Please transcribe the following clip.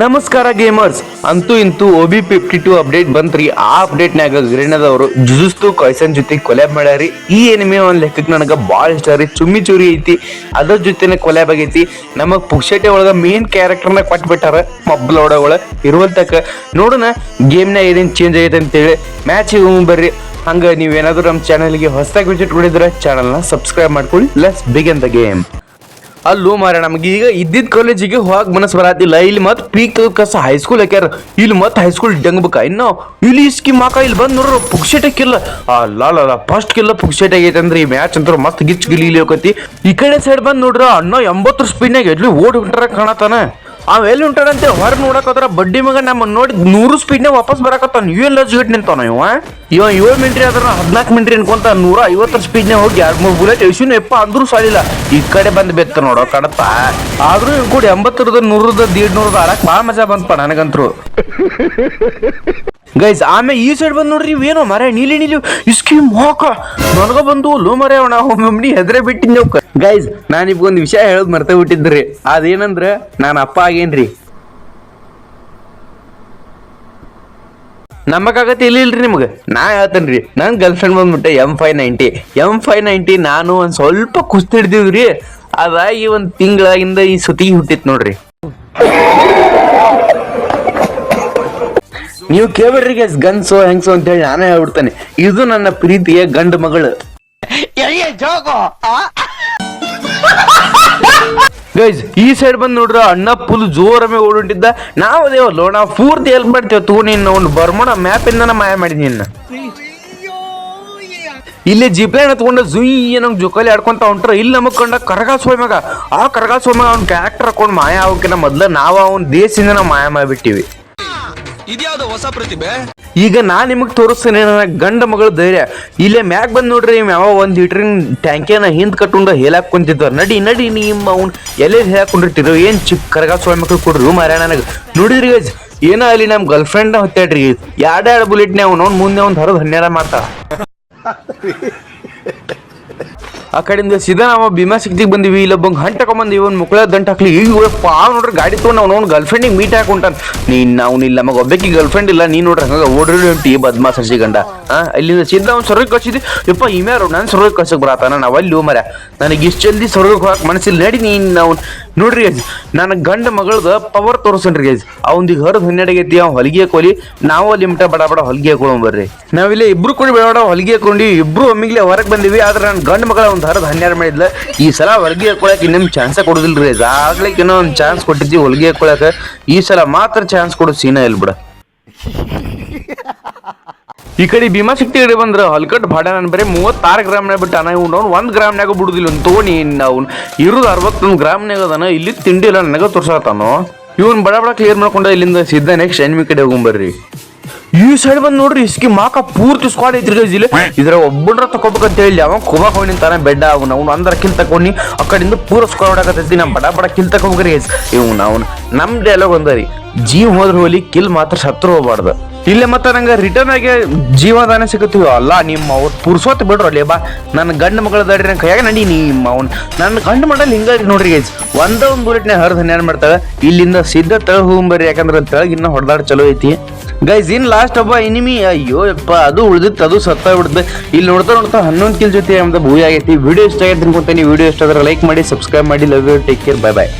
ನಮಸ್ಕಾರ ಗೇಮರ್ಸ್ ಅಂತೂ ಇಂತೂ ಬಿ ಫಿಫ್ಟಿ ಟು ಅಪ್ಡೇಟ್ ಬಂತ್ರಿ. ಆ ಅಪ್ಡೇಟ್ನಾಗ ಗ್ರೇನದವರು ಜುಜುಸ್ತು ಕಾಯ್ಸನ್ ಜೊತೆ ಕೊಲ್ಯಾಬ್ ಮಾಡ್ಯಾರಿ. ಈ ಎನಿಮೆ ಒಂದು ಲೆಕ್ಕಕ್ಕೆ ನನಗೆ ಭಾಳ ಇಷ್ಟ ರೀ. ಚುಮ್ಮಿ ಚೂರಿ ಐತಿ. ಅದ್ರ ಜೊತೆನೆ ಕೊಲ್ಯಾಬ್ ಆಗೈತಿ. ನಮಗ್ ಪುಕ್ಷಟೆ ಒಳಗ ಮೇನ್ ಕ್ಯಾರೆಕ್ಟರ್ನ ಕೊಟ್ಬಿಟ್ಟಾರ ಮಬ್ಬಲ ಒಳಗೆ ಇರುವಂತಕ. ನೋಡೋಣ ಗೇಮ್ನಾಗ ಏನೇನ್ ಚೇಂಜ್ ಆಗೈತೆ ಅಂತೇಳಿ. ಮ್ಯಾಚ್ ಬರ್ರಿ. ಹಂಗ ನೀವೇನಾದರೂ ನಮ್ಮ ಚಾನಲ್ಗೆ ಹೊಸದಾಗಿ ವಿಸಿಟ್ ಮಾಡಿದ್ರೆ ಚಾನಲ್ನ ಸಬ್ಸ್ಕ್ರೈಬ್ ಮಾಡ್ಕೊಳ್ಳಿ. ಲೆಟ್ಸ್ ಬಿಗಿನ್ ದ ಗೇಮ್ ಅಲ್ಲೂ ಮಾರ ನಮ್ಗೆ ಈಗ ಇದ್ದಿದ್ದ ಕಾಲೇಜಿಗೆ ಹೋಗಕ್ ಮನಸ್ ಬರತ್ತಿಲ್ಲ ಇಲ್ಲಿ ಮತ್ ಪೀಕ್ ಕಸ ಹೈಸ್ಕೂಲ್ ಹಾಕ್ಯಾರ ಇಲ್ಲಿ ಮತ್ ಹೈಸ್ಕೂಲ್ ಡಂಗ್ಬೇಕ ಇನ್ನು ಇಲ್ಲಿ ಇಸ್ಕಿ ಮಾಕ ಇಲ್ಲಿ ಬಂದ್ ನೋಡ್ರ ಪುಕ್ಷೇಟ ಕಿಲ್ಲ ಅಲ್ಲ ಫಸ್ಟ್ ಕಿಲ್ಲ ಪುಕ್ಸೆಟ್ ಆಗೈತೆ ಅಂದ್ರೆ ಈ ಮ್ಯಾಚ್ ಅಂತ ಮಸ್ತ್ ಗಿಚ್ ಗಿಲಿ ಹೋಗತಿ ಈ ಕಡೆ ಸೈಡ್ ಬಂದ್ ನೋಡ್ರ, ಅಣ್ಣ ಎಂಬತ್ತರ ಸ್ಪೀಡ್ನಾಗ ಎಲ್ಲಿ ಓಡ್ ಹೊಂಟಾರ ಕಾಣತಾನ. ಅವ ಎಲ್ಲಿ ಹೊಂಟಾನಂತೆ ಹೊರ ನೋಡಕ್ ಹೋದ್ರ ಬಡ್ಡಿ ಮಗ ನಮ್ಮ ನೋಡಿ ನೂರು ನೇ ವಾಪಸ್ ಬರಕತ್ತಾನ ನೀವೇನ್ ಎಲ್ಲ ಗಿಟ್ ನಿಂತಾನ ಇವ? ಇವ ಏಳು ಮಿಂಟ್ರಿ ಅದ್ರ ಹದಿನಾಲ್ಕು ಮಿಂಟ್ರಿ ಅನ್ಕೊಂತ ನೂರ ಐವತ್ತರ ನೇ ಹೋಗಿ ಎರಡು ಮೂರು ಬುಲೆಟ್ ಎಷ್ಟು ಎಪ್ಪ ಅಂದ್ರೂ ಸಾಲಿಲ್ಲ ಈ ಕಡೆ ಬಂದು ಬೆತ್ತ ನೋಡೋ ಕಡಪ ಆದ್ರೂ ಕೂಡ ಎಂಬತ್ತರದ ನೂರದ ದೀಡ್ ನೂರದ ಆಡಕ್ ಭಾಳ ಮಜಾ ಬಂತಪ್ಪ ನನಗಂತ್ರು. ಗೈಸ್ ಆಮೇಲೆ ಈ ಸೈಡ್ ಬಂದು ನೋಡ್ರಿ, ಇವೇನೋ ಮರ, ನೀಲಿ ನೀಲಿ, ಇಸ್ಕಿ ಮೋಕ. ನನಗ ಬಂದು ಲೋ ಮರ ಒಮ್ಮೆ ಹೆದ್ರೆ ಬಿಟ್ಟಿನ ಗೈಸ್ ನಾನು ಒಂದು ವಿಷಯ ಹೇಳೋದು ಮರ್ತ ಬಿಟ್ಟಿದ್ರಿ. ಅದೇನಂದ್ರ, ನಾನು ಅಪ್ಪ ಆಗೇನ್ರಿ. ನಮಗಾಗತ್ತೆ ಇಲ್ಲ ಇಲ್ರಿ ನಿಮ್ಗೆ? ನಾ ಹೇಳ್ತೇನ್ರಿ ನನ್ನ ಗರ್ಲ್ ಫ್ರೆಂಡ್ ಬಂದ್ಬಿಟ್ಟೆ M five ninety M five ninety ನಾನು ಒಂದು ಸ್ವಲ್ಪ ಕುಸ್ತಿ ಅದಾಗಿ ಒಂದು ತಿಂಗಳಾಗಿಂದ ಈ ಸುತಿಗೆ ಹುಟ್ಟಿತ್ ನೋಡ್ರಿ. ನೀವು ಕೇಳ್ಬೇಡ್ರಿ ಗೈಸ್ ಗನ್ಸು ಹೆಂಗ್ಸು ಅಂತ ಹೇಳಿ ನಾನೇ ಹೇಳ್ಬಿಡ್ತೇನೆ. ಇದು ನನ್ನ ಪ್ರೀತಿಯ ಗಂಡ ಮಗಳು. ಗೈಸ್ ಈ ಸೈಡ್ ಬಂದ್ ನೋಡ್ರ ಅಣ್ಣ ಫುಲ್ ಜೋರಮೆ ಓಡುಂಟಿದ್ದ. ನಾವು ಅದೇವಲ್ಲೋ ಲೋಣ ಪೂರ್ತಿ ಹೆಲ್ಪ್ ಮಾಡ್ತೇವೆ. ತೂ ನೀನು ಒಂದು ಬರ್ಮಣ ಮ್ಯಾಪ್ ಇಂದನ ಮಾಯ ಮಾಡಿದ್ನಿ ನಿನ್ನ. ಇಲ್ಲಿ ಜಿಪ್ಲೈನ್ ಹತ್ಕೊಂಡು ಜುಯ್ ಏನೋ ಜೋಕಾಲಿ ಆಡ್ಕೊಂತ ಹೊಂಟ್ರ. ಇಲ್ಲಿ ನಮಗ್ ಕಂಡ ಕರಗಾಸ್ ಮಗ. ಆ ಕರಗಾಸ್ ಮಗ ಅವ್ನ ಕ್ಯಾರೆಕ್ಟರ್ ಹಾಕೊಂಡು ಮಾಯ ಆಗೋಕಿನ ಮೊದ್ಲು ನಾವು ಅವ್ನ ದೇಶದಿಂದ ನಾವು ಮಾಯ ಮಾಡಿಬಿಟ್ಟಿವಿ. ಇದ್ಯಾವ್ದು ಹೊಸ ಪ್ರತಿಭೆ? ಈಗ ನಾ ನಿಮಗೆ ತೋರಿಸ್ತೇನೆ ನನ್ನ ಗಂಡ ಮಗಳ ಧೈರ್ಯ. ಇಲ್ಲೇ ಮ್ಯಾಗ್ ಬಂದು ನೋಡ್ರಿ ಇವ್ ಯಾವ ಒಂದ್ ಲೀಟ್ರಿನ್ ಟ್ಯಾಂಕಿಯನ್ನ ಹಿಂದ್ ಕಟ್ಕೊಂಡು ಹೇಳಾಕ್ ಕುಂತಿದ್ವ ನಡಿ ನಡಿ ನಿಮ್ಮ ಅವ್ನು ಎಲೆ ಹೇಳಕೊಂಡಿರ್ತಿರೋ ಏನ್ ಚಿಕ್ಕ ಕರಗ ಸ್ವಾಮಿ ಮಕ್ಳು ಕೊಡ್ರಿ ಮಾರ್ಯ ನನಗ. ನೋಡಿದ್ರಿ ಗಜ್ ಏನೋ ಅಲ್ಲಿ ನಮ್ ಗರ್ಲ್ ಫ್ರೆಂಡ್ ಹೊತ್ತಾಡ್ರಿ ಎರಡ್ ಎರಡು ಬುಲೆಟ್ನೇ ಅವ್ನು ಅವ್ನ್ ಮುಂದೆ ಒಂದು ಹರದ್ ಹನ್ನೆರ ಮಾಡ್ತಾ ಆ ಕಡೆಯಿಂದ ಸೀದಾ ನಾವು ಭೀಮಾ ಸಿಕ್ತಿಗೆ ಬಂದಿವಿ ಇಲ್ಲೊಬ್ಬಂಗ್ ಹಂಟ್ ತಗೊಂಬಂದಿವಿ ಒಂದು ಮುಕ್ಕಳ ದಂಟ ಹಾಕ್ಲಿ. ಈಗ ಪಾವ್ ನೋಡ್ರಿ ಗಾಡಿ ತೊಗೊಂಡು ಅವ್ನು ಅವ್ನು ಗರ್ಲ್ ಫ್ರೆಂಡಿಗೆ ಮೀಟ್ ಹಾಕೊಂಟಾನ ನೀನು ಅವ್ನಿಲ್ಲ ನಮಗೆ ಒಬ್ಬಕ್ಕೆ ಗರ್ಲ್ ಫ್ರೆಂಡ್ ಇಲ್ಲ, ನೀನು ನೋಡ್ರಿ ಹಂಗ ಓಡ್ರಿ ಟೀ ಬದ್ಮಾ ಸರ್ಸಿ ಗಂಡ. ಹಾ ಅಲ್ಲಿಂದ ಸೀದಾ ಅವ್ನು ಸ್ವರ್ಗಕ್ಕೆ ಕಳ್ಸಿದ್ವಿ. ಯಪ್ಪ ಇಮ್ಯಾರು ನಾನು ಸ್ವರ್ಗಕ್ಕೆ ಕಳ್ಸಕ್ಕೆ ಬರತ್ತಾನ? ನಾವು ಅಲ್ಲಿ ಮರ ನನಗೆ ಇಷ್ಟು ಜಲ್ದಿ ಸ್ವರ್ಗಕ್ಕೆ ಹೋಗಕ್ಕೆ ಮನಸ್ಸಿಲ್ಲ. ನಡಿ ನೀನು ನಾವು ನೋಡ್ರಿ ಗೈಸ್ ನನ್ನ ಗಂಡ ಮಗಳದ ಪವರ್ ತೋರಿಸನ್ರಿ ಗೈಸ್ ಅವ್ನಿಗೆ ಹರಿದು ಹನ್ನೆರಡಗೈತಿ ಅವ್ನು ಹೊಲಿಗೆ ಕೊಲಿ. ನಾವು ಅಲ್ಲಿ ಮಿಟ ಬಡ ಬಡ ಹೊಲಿಗೆ ಬರ್ರಿ. ನಾವಿಲ್ಲಿ ಇಬ್ರು ಕೂಡ ಬೇಡ ಹೊಲಿಗೆ ಕೊಂಡು ಇಬ್ರು ಒಮ್ಮಿಗ್ಲೆ ಹೊರಗೆ ಬಂದಿವಿ. ಆದ್ರೆ ನನ್ನ ಗಂಡ ಮಗಳ ಒಂದು ಹರಿದು ಹನ್ನೆರಡು ಮಾಡಿದ್ಲ. ಈ ಸಲ ಹೊಲಿಗೆ ಹಾಕೊಳಕ್ ಇನ್ನೊಂದು ಚಾನ್ಸ ಕೊಡೋದಿಲ್ಲ ರೀ ಆಗ್ಲಿಕ್ಕೆ ಏನೋ ಒಂದು ಚಾನ್ಸ್ ಕೊಟ್ಟಿದ್ವಿ ಹೊಲಿಗೆ ಕೊಳಕ್ಕೆ ಈ ಸಲ ಮಾತ್ರ ಚಾನ್ಸ್ ಕೊಡೋ ಸೀನ ಇಲ್ಲ ಬಿಡ ಈ ಕಡೆ ಭೀಮಾಶಕ್ತಿ ಕಡೆ ಬಂದ್ರೆ ಹಲ್ಕಟ್ ಭಾಡ್ಯಾನ ಬರೀ ಮೂವತ್ತಾರು ಗ್ರಾಮ್ನಾಗ ಬಿಟ್ಟು ಅನ್ನ ಅವ್ನು ಒಂದು ಗ್ರಾಮ್ನಾಗ ಬಿಡುದಿಲ್ಲ ಒಂದು ತೋಣಿ ಅವ್ನು. ಇರೋದು ಅರವತ್ತೊಂದು ಗ್ರಾಮ್ನಾಗ ಅದಾನ, ಇಲ್ಲಿ ತಿಂಡಿ ಇಲ್ಲ ನನಗೆ ತೋರ್ಸತ್ತಾನು ಇವ್ನು ಬಡ ಬಡ ಕ್ಲಿಯರ್ ಮಾಡ್ಕೊಂಡ ಇಲ್ಲಿಂದ ಸಿದ್ಧ ನೆಕ್ಸ್ಟ್ ಎನ್ಮಿ ಕಡೆ ಹೋಗ್ಬರ್ರಿ ಈ ಸೈಡ್ ಬಂದ್ ನೋಡ್ರಿ, ಇಸ್ಕಿ ಮಾಕ ಪೂರ್ತಿ ಸ್ಕ್ವಾಡ್ ಐತ್ರಿ ಇಲ್ಲಿ. ಇದ್ರ ಒಬ್ಬರ ತಕೋಬೇಕಂತ ಹೇಳಿ, ಅವ ಕುಬಾಕ್ ಹೋಗಿ ನಿಂತಾನೆ ಬೆಡ್ಡ ಅವ್ನ, ಅವ್ನು ಅಂದ್ರ ಕಿಲ್ ತಕೊಂಡಿ ಆ ಕಡೆಯಿಂದ ಪೂರ ಸ್ಕ್ವಾಡ್ ಹೊಡಕತ್ತೈತಿ ನಮ್ ಬಡ ಬಡ ಕಿಲ್ ತಕೋಬೇಕ್ರಿ ಇವ್ನ, ಅವ್ನು, ನಮ್ ಡೈಲಾಗ್ ಒಂದರಿ ಜೀವ ಹೋದ್ರ ಹೋಲಿ ಕಿಲ್ ಮಾತ್ರ ಶತ್ರು ಹೋಗ್ಬಾರ್ದು. ಇಲ್ಲೇ ಮತ್ತೆ ನಂಗೆ ರಿಟರ್ನ್ ಆಗಿ ಜೀವದಾನ ಸಿಗುತ್ತೀವ ಅಲ್ಲ ನಿಮ್ಮ ಅವ್ರು ಪುರ್ಸೋತ್ ಬಿಡ್ರು ಅಲ್ಲಿ, ಬಾ. ನನ್ನ ಗಂಡ ಮಗಳ ದಾಡ್ರಿ ನನ್ನ ಕೈಯಾಗ ನಡಿ ನಿಮ್ಮ ಅವನ್. ನನ್ನ ಗಂಡ ಮಡಲ್ ಹಿಂಗಾಗಿ ನೋಡ್ರಿ ಗೈಸ್ ಒಂದ ಒಂದು ಬುಲೆಟ್ನ ಹರಿದು ಹನ್ನೆರಡು ಮಾಡ್ತಾವೆ ಇಲ್ಲಿಂದ ಸಿದ್ಧ ತಳ ಹೋಗ್ಬರ್ರಿ ಯಾಕಂದ್ರೆ ತೆಳಗ್ ಇನ್ನ ಹೊಡೆದಾಡ್ ಚಲೋ ಐತಿ. ಗೈಸ್ ಇನ್ ಲಾಸ್ಟ್ ಒಬ್ಬ ಇನಿಮಿ, ಅಯ್ಯೋ ಯಪ್ಪ, ಅದು ಉಳಿದಿತ್ತು, ಅದು ಸತ್ತ ಬಿಡುತ್ತೆ ಇಲ್ಲಿ ನೋಡ್ತಾ ನೋಡ್ತಾ ಹನ್ನೊಂದು ಕಿಲ್ ಜೊತೆ ನಮ್ದು ಭೂಯ ಆಗೈತಿ. ವಿಡಿಯೋ ಇಷ್ಟ ಆಗೈತೆ ಅನ್ಕೊಂತೀನಿ ವಿಡಿಯೋ ಇಷ್ಟ ಆದ್ರೆ ಲೈಕ್ ಮಾಡಿ ಸಬ್ಸ್ಕ್ರೈಬ್ ಮಾಡಿ love you take care bye bye